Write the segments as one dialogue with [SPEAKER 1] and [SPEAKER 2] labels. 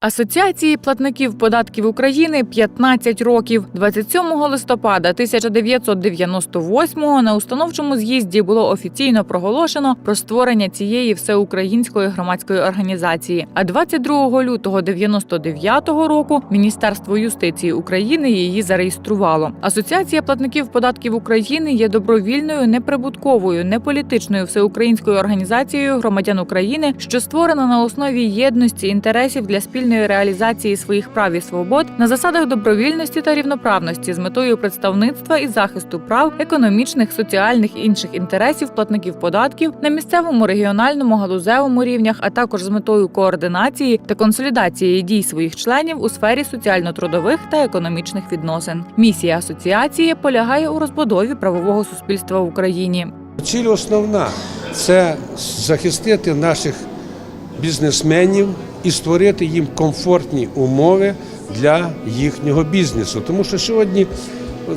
[SPEAKER 1] Асоціації платників податків України 15 років. 27 листопада 1998-го на установчому з'їзді було офіційно проголошено про створення цієї всеукраїнської громадської організації. А 22 лютого 99-го року Міністерство юстиції України її зареєструвало. Асоціація платників податків України є добровільною, неприбутковою, неполітичною всеукраїнською організацією громадян України, що створена на основі єдності інтересів для спільної реалізації своїх прав і свобод на засадах добровільності та рівноправності з метою представництва і захисту прав, економічних, соціальних і інших інтересів платників податків на місцевому, регіональному, галузевому рівнях, а також з метою координації та консолідації дій своїх членів у сфері соціально-трудових та економічних відносин. Місія асоціації полягає у розбудові правового суспільства в Україні.
[SPEAKER 2] Ціль основна це захистити наших бізнесменів і створити їм комфортні умови для їхнього бізнесу. Тому що сьогодні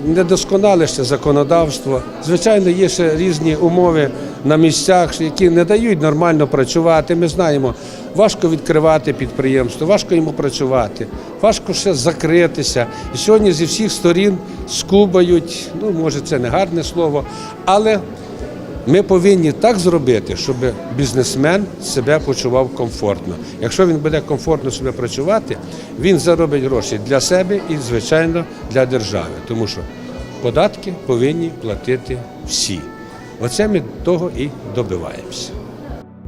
[SPEAKER 2] недосконале ще законодавство. Звичайно, є ще різні умови на місцях, які не дають нормально працювати. Ми знаємо, важко відкривати підприємство, важко йому працювати, важко ще закритися. І сьогодні зі всіх сторін скубають, ну може це не гарне слово, але ми повинні так зробити, щоб бізнесмен себе почував комфортно. Якщо він буде комфортно себе працювати, він заробить гроші для себе і, звичайно, для держави. Тому що податки повинні платити всі. Оце ми того і добиваємося.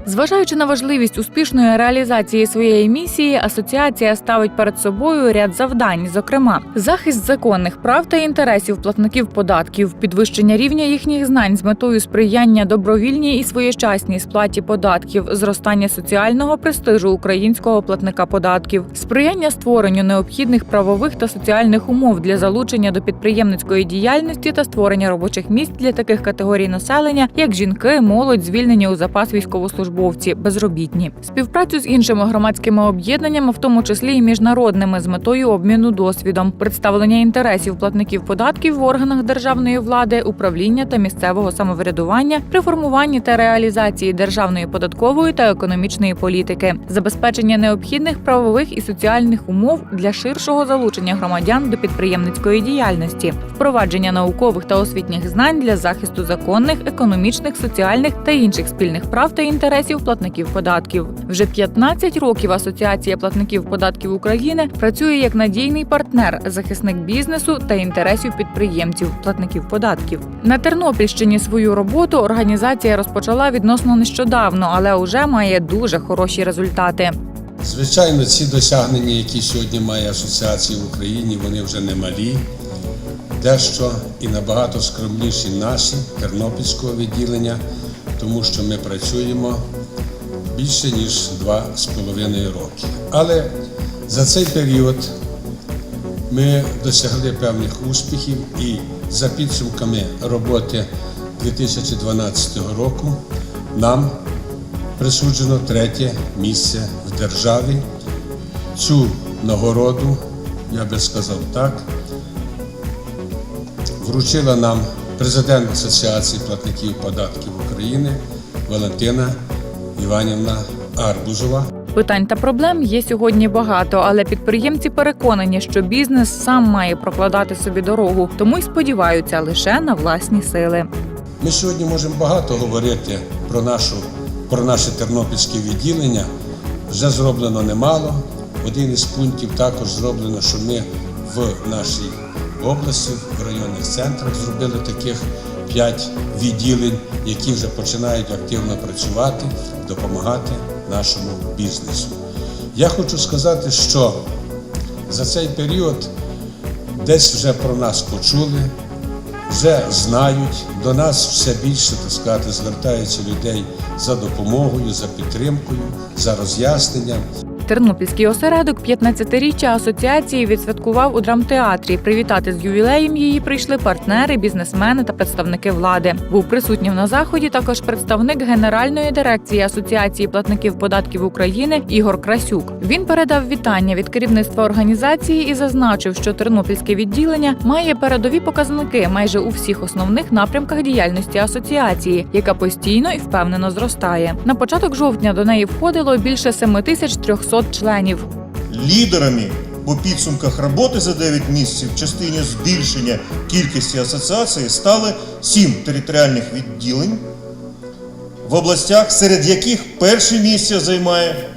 [SPEAKER 1] Зважаючи на важливість успішної реалізації своєї місії, асоціація ставить перед собою ряд завдань, зокрема, захист законних прав та інтересів платників податків, підвищення рівня їхніх знань з метою сприяння добровільній і своєчасній сплаті податків, зростання соціального престижу українського платника податків, сприяння створенню необхідних правових та соціальних умов для залучення до підприємницької діяльності та створення робочих місць для таких категорій населення, як жінки, молодь, звільнені у запас військовослужбовців, безробітні, співпрацю з іншими громадськими об'єднаннями, в тому числі і міжнародними, з метою обміну досвідом, представлення інтересів платників податків в органах державної влади, управління та місцевого самоврядування при формуванні та реалізації державної податкової та економічної політики, забезпечення необхідних правових і соціальних умов для ширшого залучення громадян до підприємницької діяльності, впровадження наукових та освітніх знань для захисту законних, економічних, соціальних та інших спільних прав та інтересів платників податків. Вже 15 років Асоціація платників податків України працює як надійний партнер, захисник бізнесу та інтересів підприємців, платників податків. На Тернопільщині свою роботу організація розпочала відносно нещодавно, але вже має дуже хороші результати.
[SPEAKER 2] Звичайно, ці досягнення, які сьогодні має асоціація в Україні, вони вже не малі. Дещо і набагато скромніші наші тернопільського відділення, тому що ми працюємо більше ніж два з половиною роки. Але за цей період ми досягли певних успіхів і за підсумками роботи 2012 року нам присуджено третє місце в державі. Цю нагороду, я би сказав так, вручила нам президент Асоціації платників податків України Валентина Іванівна Арбузова.
[SPEAKER 1] Питань та проблем є сьогодні багато, але підприємці переконані, що бізнес сам має прокладати собі дорогу, тому й сподіваються лише на власні сили.
[SPEAKER 2] Ми сьогодні можемо багато говорити про, нашу, про наше тернопільське відділення. Вже зроблено немало. Один із пунктів також зроблено, що ми в нашій області, в районних центрах зробили таких п'ять відділень, які вже починають активно працювати, допомагати нашому бізнесу. Я хочу сказати, що за цей період десь вже про нас почули, вже знають, до нас все більше, так сказати, звертаються людей за допомогою, за підтримкою, за роз'ясненням.
[SPEAKER 1] Тернопільський осередок 15-річчя асоціації відсвяткував у драмтеатрі. Привітати з ювілеєм її прийшли партнери, бізнесмени та представники влади. Був присутнім на заході також представник генеральної дирекції асоціації платників податків України Ігор Красюк. Він передав вітання від керівництва організації і зазначив, що тернопільське відділення має передові показники майже у всіх основних напрямках діяльності асоціації, яка постійно і впевнено зростає. На початок жовтня до неї входило більше 7300 членів.
[SPEAKER 3] лідерами по підсумках роботи за 9 місяців в частині збільшення кількості асоціацій стали 7 територіальних відділень в областях, серед яких перше місце займає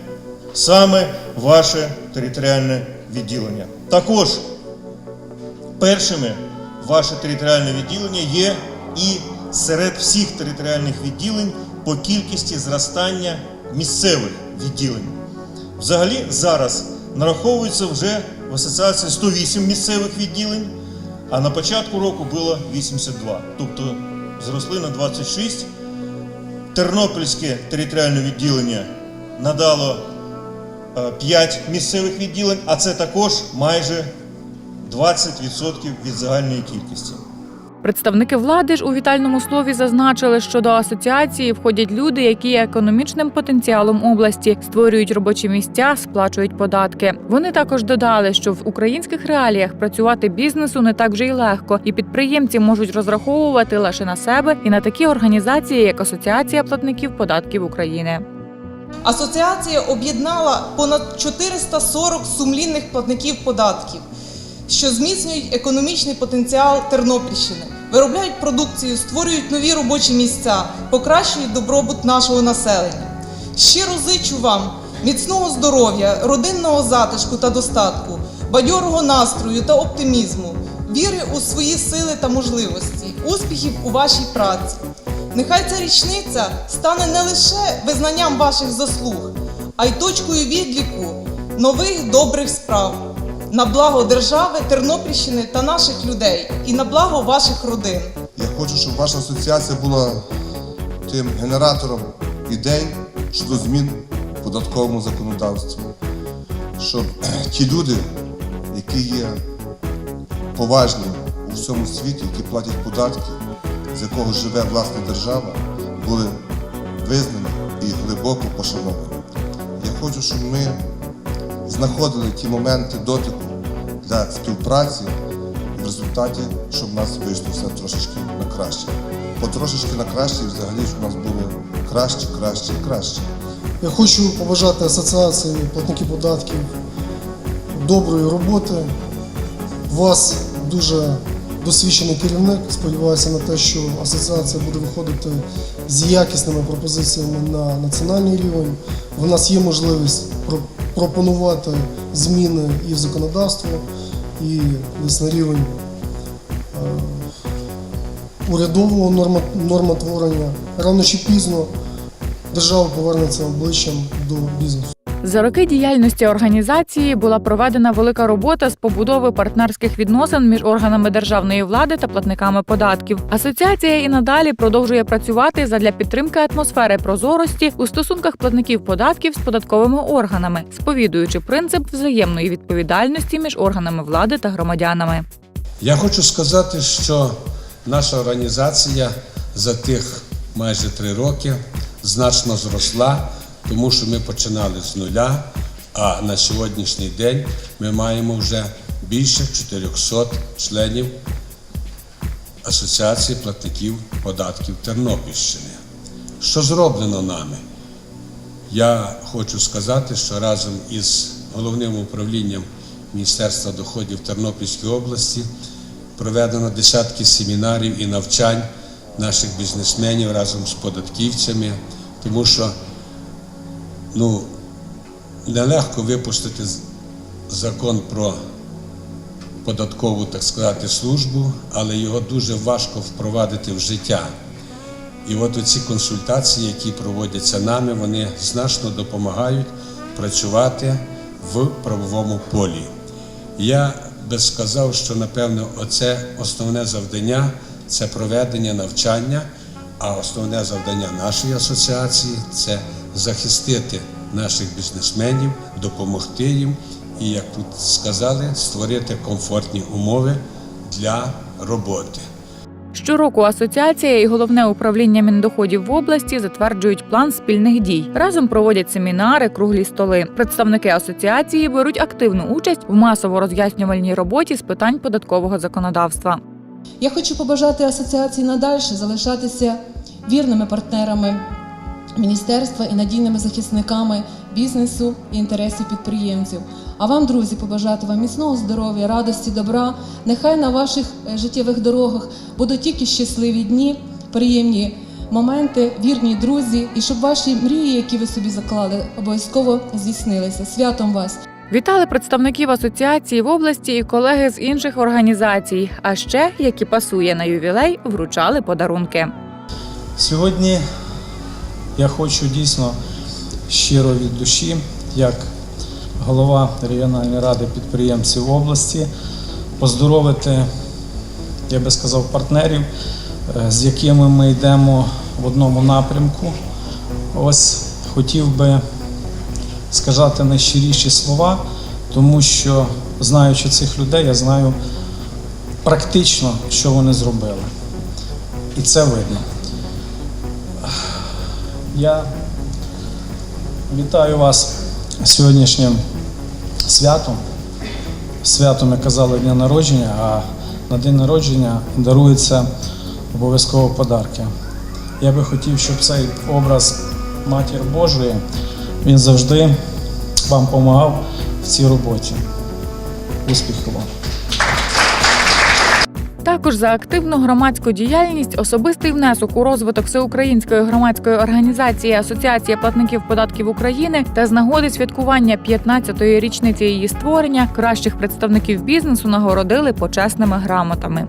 [SPEAKER 3] саме ваше територіальне відділення. Також першими ваше територіальне відділення є і серед всіх територіальних відділень по кількості зростання місцевих відділень. Взагалі зараз нараховується вже в асоціації 108 місцевих відділень, а на початку року було 82, тобто зросли на 26. Тернопільське територіальне відділення надало 5 місцевих відділень, а це також майже 20% від загальної кількості.
[SPEAKER 1] Представники влади ж у вітальному слові зазначили, що до асоціації входять люди, які є економічним потенціалом області, створюють робочі місця, сплачують податки. Вони також додали, що в українських реаліях працювати бізнесу не так вже й легко, і підприємці можуть розраховувати лише на себе і на такі організації, як Асоціація платників податків України.
[SPEAKER 4] Асоціація об'єднала понад 440 сумлінних платників податків, що зміцнюють економічний потенціал Тернопільщини, виробляють продукцію, створюють нові робочі місця, покращують добробут нашого населення. Щиро зичу вам міцного здоров'я, родинного затишку та достатку, бадьорого настрою та оптимізму, віри у свої сили та можливості, успіхів у вашій праці. Нехай ця річниця стане не лише визнанням ваших заслуг, а й точкою відліку нових добрих справ на благо держави, Тернопільщини та наших людей і на благо ваших родин.
[SPEAKER 5] Я хочу, щоб ваша асоціація була тим генератором ідей щодо змін в податковому законодавстві. Щоб ті люди, які є поважні у всьому світі, які платять податки, з якого живе власна держава, були визнані і глибоко пошановані. Я хочу, щоб ми знаходили ті моменти дотику для співпраці в результаті, щоб в нас вийшло все трошечки на краще. Потрошечки на краще і взагалі, щоб у нас було краще, краще і краще.
[SPEAKER 6] Я хочу побажати асоціації платників податків доброї роботи. У вас дуже досвідчений керівник. Сподіваюся на те, що асоціація буде виходити з якісними пропозиціями на національний рівень. У нас є можливість пропонувати зміни і в законодавство, і десь на рівень е, урядового нормотворення. Рано чи пізно держава повернеться обличчям до бізнесу.
[SPEAKER 1] За роки діяльності організації була проведена велика робота з побудови партнерських відносин між органами державної влади та платниками податків. Асоціація і надалі продовжує працювати задля підтримки атмосфери прозорості у стосунках платників податків з податковими органами, сповідуючи принцип взаємної відповідальності між органами влади та громадянами.
[SPEAKER 2] Я хочу сказати, що наша організація за тих майже три роки значно зросла, тому що ми починали з нуля, а на сьогоднішній день ми маємо вже більше 400 членів Асоціації платників податків Тернопільщини. Що зроблено нами? Я хочу сказати, що разом із головним управлінням Міністерства доходів Тернопільської області проведено десятки семінарів і навчань наших бізнесменів разом з податківцями, тому що ну, нелегко випустити закон про податкову, так сказати, службу, але його дуже важко впровадити в життя. І от оці консультації, які проводяться нами, вони значно допомагають працювати в правовому полі. Я би сказав, що напевно оце основне завдання це проведення навчання, а основне завдання нашої асоціації це захистити наших бізнесменів, допомогти їм і, як тут сказали, створити комфортні умови для роботи.
[SPEAKER 1] Щороку асоціація і головне управління міндоходів в області затверджують план спільних дій. Разом проводять семінари, круглі столи. Представники асоціації беруть активну участь в масово роз'яснювальній роботі з питань податкового законодавства.
[SPEAKER 7] Я хочу побажати асоціації надалі залишатися вірними партнерами міністерства і надійними захисниками бізнесу і інтересів підприємців, А вам, друзі, побажати вам міцного здоров'я, радості, добра. Нехай на ваших е, життєвих дорогах будуть тільки щасливі дні, приємні моменти, вірні друзі, і щоб ваші мрії, які ви собі заклали, обов'язково здійснилися. Святом вас!
[SPEAKER 1] Вітали представників асоціації в області і колеги з інших організацій. А ще, як і пасує на ювілей, вручали подарунки.
[SPEAKER 8] Сьогодні я хочу дійсно щиро від душі, як голова регіональної ради підприємців області, поздоровити, я би сказав, партнерів, е, з якими ми йдемо в одному напрямку. Ось хотів би сказати найщиріші слова, тому що, знаючи цих людей, я знаю практично, що вони зробили. І це видно. Я вітаю вас сьогоднішнім святом. Святом, як казали, дня народження, а на день народження даруються обов'язково подарки. Я би хотів, щоб цей образ Матір Божої він завжди вам допомагав в цій роботі. Успіхів вам!
[SPEAKER 1] Також за активну громадську діяльність, особистий внесок у розвиток всеукраїнської громадської організації Асоціація платників податків України та з нагоди святкування 15-ї річниці її створення кращих представників бізнесу нагородили почесними грамотами.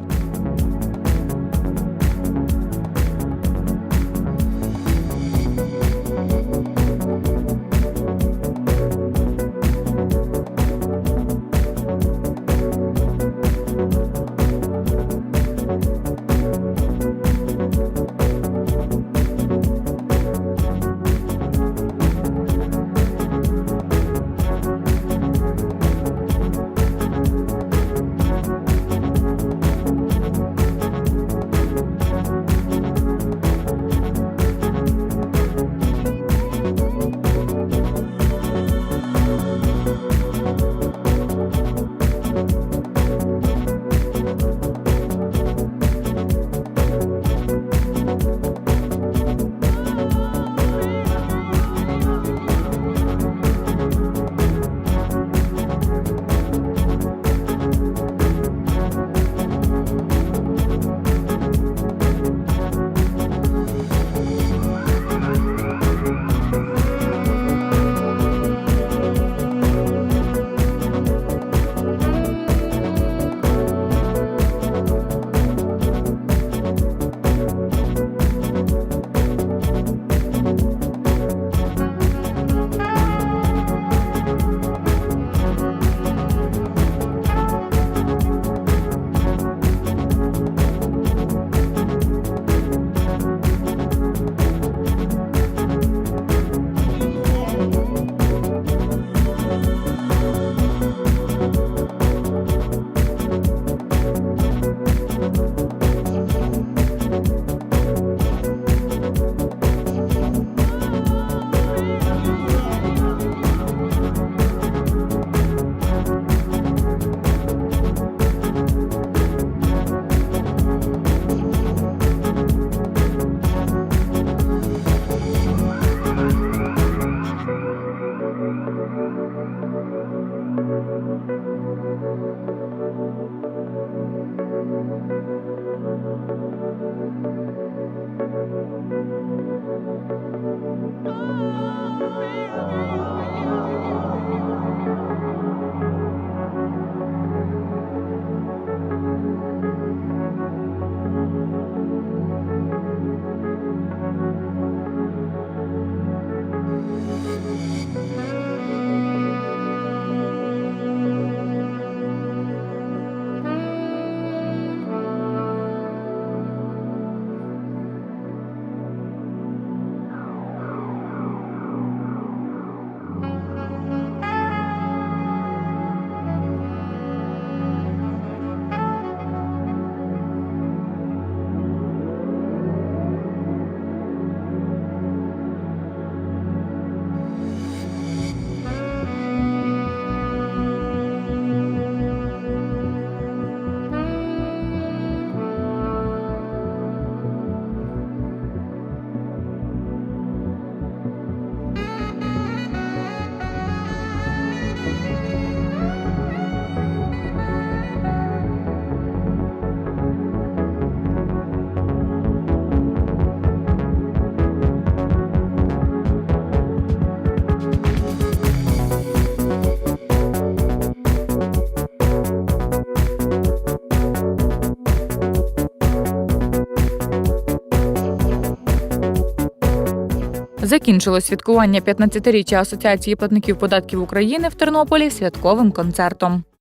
[SPEAKER 1] Закінчилось святкування 15-річчя Асоціації платників податків України в Тернополі святковим концертом.